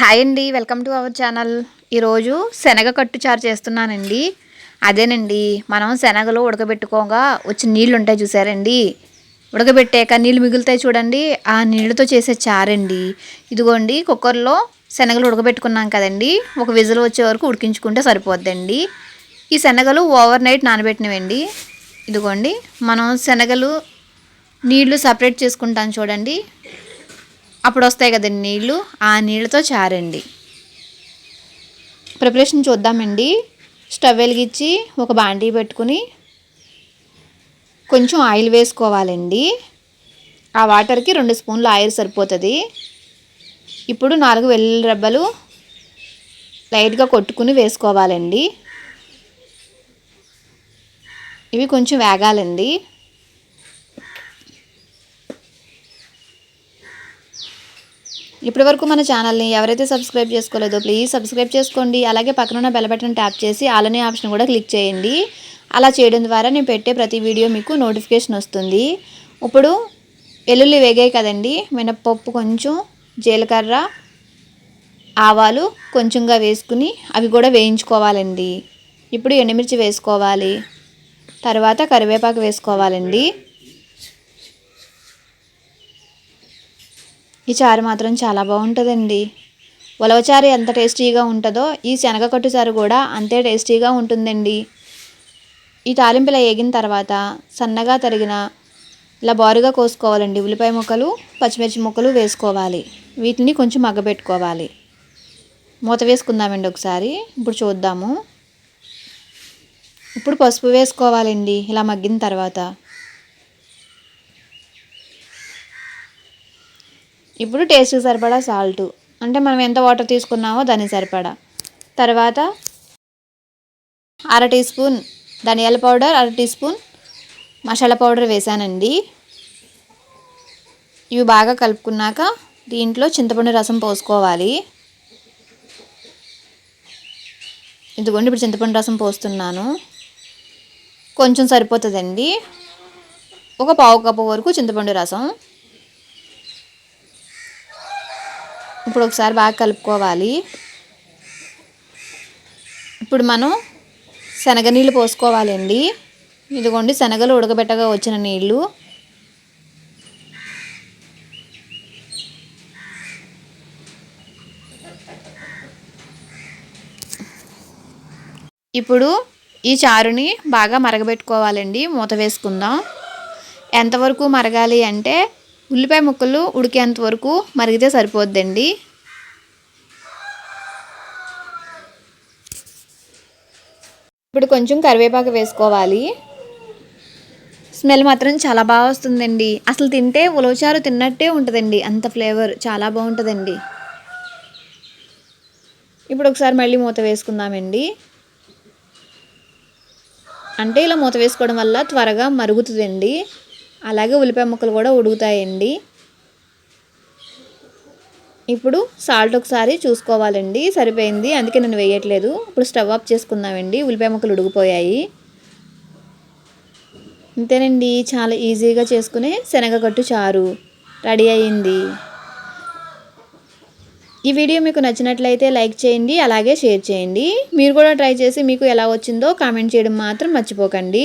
Hi అండి welcome to our channel. ఈరోజు శనగ కట్టు చారు చేస్తున్నానండి. అదేనండి మనం శనగలు ఉడకబెట్టుకోగా వచ్చిన నీళ్ళు ఉంటాయి చూసారండి. ఉడకబెట్టాక నీళ్ళు మిగులుతాయి చూడండి ఆ నీళ్ళతో చేసే చారండి. ఇదిగోండి కుక్కర్లో శనగలు ఉడకబెట్టుకున్నాం కదండి. ఒక విజిల్ వచ్చే వరకు ఉడికించుకుంటే సరిపోద్దండి. ఈ శనగలు ఓవర్ నైట్ నానబెట్టినవండి. ఇదిగోండి మనం శనగలు నీళ్ళు సపరేట్ చేసుకుంటాం చూడండి. అప్పుడు వస్తాయి కదండి నీళ్ళు ఆ నీళ్ళతో చారండి. ప్రిపరేషన్ చూద్దామండి. స్టవ్ వెలిగించి ఒక బాండీ పెట్టుకుని కొంచెం ఆయిల్ వేసుకోవాలండి. ఆ వాటర్కి రెండు స్పూన్లు ఆయిల్ సరిపోతుంది. ఇప్పుడు నాలుగు వెల్లుల్లి రెబ్బలు లైట్గా కొట్టుకుని వేసుకోవాలండి. ఇవి కొంచెం వేగాలండి. ఇప్పటి వరకు మన ఛానల్ని ఎవరైతే సబ్స్క్రైబ్ చేసుకోలేదో ప్లీజ్ సబ్స్క్రైబ్ చేసుకోండి. అలాగే పక్కన బెల్ బటన్ ట్యాప్ చేసి ఆలనే ఆప్షన్ కూడా క్లిక్ చేయండి. అలా చేయడం ద్వారా నేను పెట్టే ప్రతి వీడియో మీకు నోటిఫికేషన్ వస్తుంది. ఇప్పుడు వెల్లుల్లి వేగాయి కదండి. మినప్పప్పు కొంచెం జీలకర్ర ఆవాలు కొంచెంగా వేసుకుని అవి కూడా వేయించుకోవాలండి. ఇప్పుడు ఎండుమిర్చి వేసుకోవాలి. తర్వాత కరివేపాకు వేసుకోవాలండి. ఈ చారు మాత్రం చాలా బాగుంటుందండి. ఉలవచారు ఎంత టేస్టీగా ఉంటుందో ఈ శనగకట్టు చారు కూడా అంతే టేస్టీగా ఉంటుందండి. ఈ తాలింపుల వేగిన తర్వాత సన్నగా తరిగిన ఇలా బారుగా కోసుకోవాలండి. ఉల్లిపాయ ముక్కలు పచ్చిమిర్చి ముక్కలు వేసుకోవాలి. వీటిని కొంచెం మగ్గబెట్టుకోవాలి. మూత వేసుకుందామండి ఒకసారి. ఇప్పుడు చూద్దాము. ఇప్పుడు పసుపు వేసుకోవాలండి. ఇలా మగ్గిన తర్వాత. ఇప్పుడు టేస్ట్కి సరిపడా సాల్ట్. అంటే మనం ఎంత వాటర్ తీసుకున్నామో దానికి సరిపడా. తర్వాత అర టీ స్పూన్ ధనియాల పౌడర్ అర టీ స్పూన్ మసాలా పౌడర్ వేసానండి. ఇవి బాగా కలుపుకున్నాక దీంట్లో చింతపండు రసం పోసుకోవాలి. ఇదిగోండి ఇప్పుడు చింతపండు రసం పోస్తున్నాను. కొంచెం సరిపోతుందండి. ఒక పావు కప్పు వరకు చింతపండు రసం. ఇప్పుడు ఒకసారి బాగా కలుపుకోవాలి. ఇప్పుడు మనం శనగ నీళ్ళు పోసుకోవాలండి. ఇదిగోండి శనగలు ఉడకబెట్టగా వచ్చిన నీళ్ళు. ఇప్పుడు ఈ చారుని బాగా మరగబెట్టుకోవాలండి. మూత వేసుకుందాం. ఎంతవరకు మరగాలి అంటే ఉల్లిపాయ ముక్కలు ఉడికేంత వరకు మరిగితే సరిపోద్దండి. ఇప్పుడు కొంచెం కరివేపాకు వేసుకోవాలి. స్మెల్ మాత్రం చాలా బాగా వస్తుందండి. అసలు తింటే ఉలవచారు తిన్నట్టే ఉంటుందండి. అంత ఫ్లేవర్ చాలా బాగుంటుందండి. ఇప్పుడు ఒకసారి మళ్ళీ మూత వేసుకుందామండి. అంటే ఇలా మూత వేసుకోవడం వల్ల త్వరగా మరుగుతుందండి. అలాగే ఉల్లిపాయ ముక్కలు కూడా ఉడుకుతాయండి. ఇప్పుడు సాల్ట్ ఒకసారి చూసుకోవాలండి. సరిపోయింది. అందుకే నేను వేయట్లేదు. ఇప్పుడు స్టవ్ ఆఫ్ చేసుకుందామండి. ఉల్లిపాయ ముక్కలు ఉడికిపోయాయి. అంతేనండి చాలా ఈజీగా చేసుకునే శనగగట్టు చారు రెడీ అయింది ఈ వీడియో మీకు నచ్చినట్లయితే లైక్ చేయండి. అలాగే షేర్ చేయండి. మీరు కూడా ట్రై చేసి మీకు ఎలా వచ్చిందో కామెంట్ చేయడం మాత్రం మర్చిపోకండి.